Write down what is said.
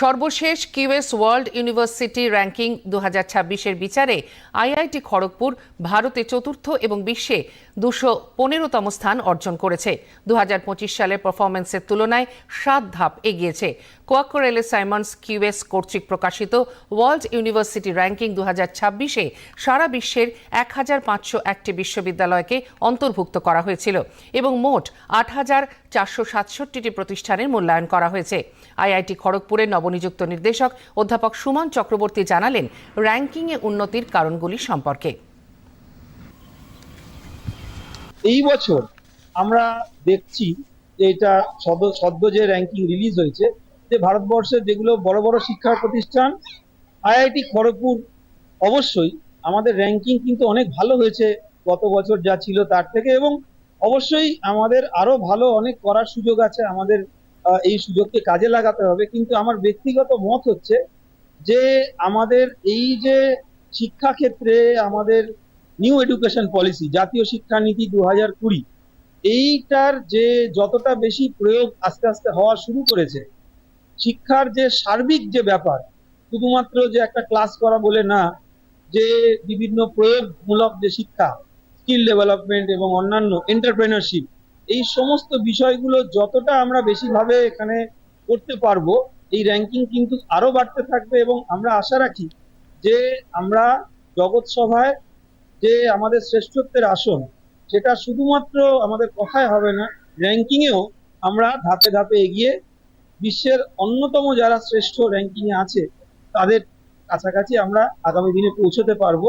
সর্বশেষ QS world university ranking দু হাজার বিচারে আইআইটি খড়গপুর ভারতে চতুর্থ এবং বিশ্বে দুশো পনেরোতম স্থান অর্জন করেছে। দু হাজার পঁচিশ সালের পারফরমেন্সের তুলনায় সাত ধাপ এগিয়েছে। কোয়াকোরেলে সাইমন্স কিউএস কর্তৃক প্রকাশিত ওয়ার্ল্ড ইউনিভার্সিটি র্যাঙ্কিং দু হাজার ছাব্বিশে সারা বিশ্বের এক হাজার পাঁচশো একটি বিশ্ববিদ্যালয়কে অন্তর্ভুক্ত করা হয়েছিল এবং মোট আট হাজার চারশো সাতষট্টিটি প্রতিষ্ঠানের মূল্যায়ন করা হয়েছে। আইআইটি খড়গপুরের নবনিযুক্ত নির্দেশক অধ্যাপক সুমন চক্রবর্তী জানালেন, র্যাঙ্কিংয়ে উন্নতির কারণগুলি সম্পর্কে। এই বছর আমরা দেখছি যে এটা সদ্য যে র্যাঙ্কিং রিলিজ হয়েছে, যে ভারতবর্ষের যেগুলো বড় বড় শিক্ষা প্রতিষ্ঠান, আইআইটি খড়গপুর, অবশ্যই আমাদের র্যাঙ্কিং কিন্তু অনেক ভালো হয়েছে গত বছর যা ছিল তার থেকে এবং অবশ্যই আমাদের আরও ভালো অনেক করার সুযোগ আছে আমাদের এই সুযোগকে কাজে লাগাতে হবে। কিন্তু আমার ব্যক্তিগত মত হচ্ছে যে, আমাদের এই যে শিক্ষা ক্ষেত্রে আমাদের নিউ এডুকেশন পলিসি জাতীয় শিক্ষানীতি দু হাজার কুড়ি, এইটার যে যতটা বেশি প্রয়োগ আস্তে আস্তে হওয়া শুরু করেছে, শিক্ষার যে সার্বিক যে ব্যাপার, শুধুমাত্র যে একটা ক্লাস করা বলে না, যে বিভিন্ন প্রয়োগমূলক যে শিক্ষা স্কিল ডেভেলপমেন্ট এবং অন্যান্য এন্টারপ্রেনারশিপ এই সমস্ত বিষয়গুলো যতটা আমরা বেশিভাবে এখানে করতে পারব, এই র্যাঙ্কিং কিন্তু আরও বাড়তে থাকবে এবং আমরা আশা রাখি যে আমরা জগৎ সভায় যে আমাদের শ্রেষ্ঠত্বের আসন, সেটা শুধুমাত্র আমাদের কথায় হবে না র্যাঙ্কিংয়েও আমরা ধাপে ধাপে এগিয়ে বিশ্বের অন্যতম যারা শ্রেষ্ঠ র্যাঙ্কিংয়ে আছে, তাদের কাছাকাছি আমরা আগামী দিনে পৌঁছতে পারব।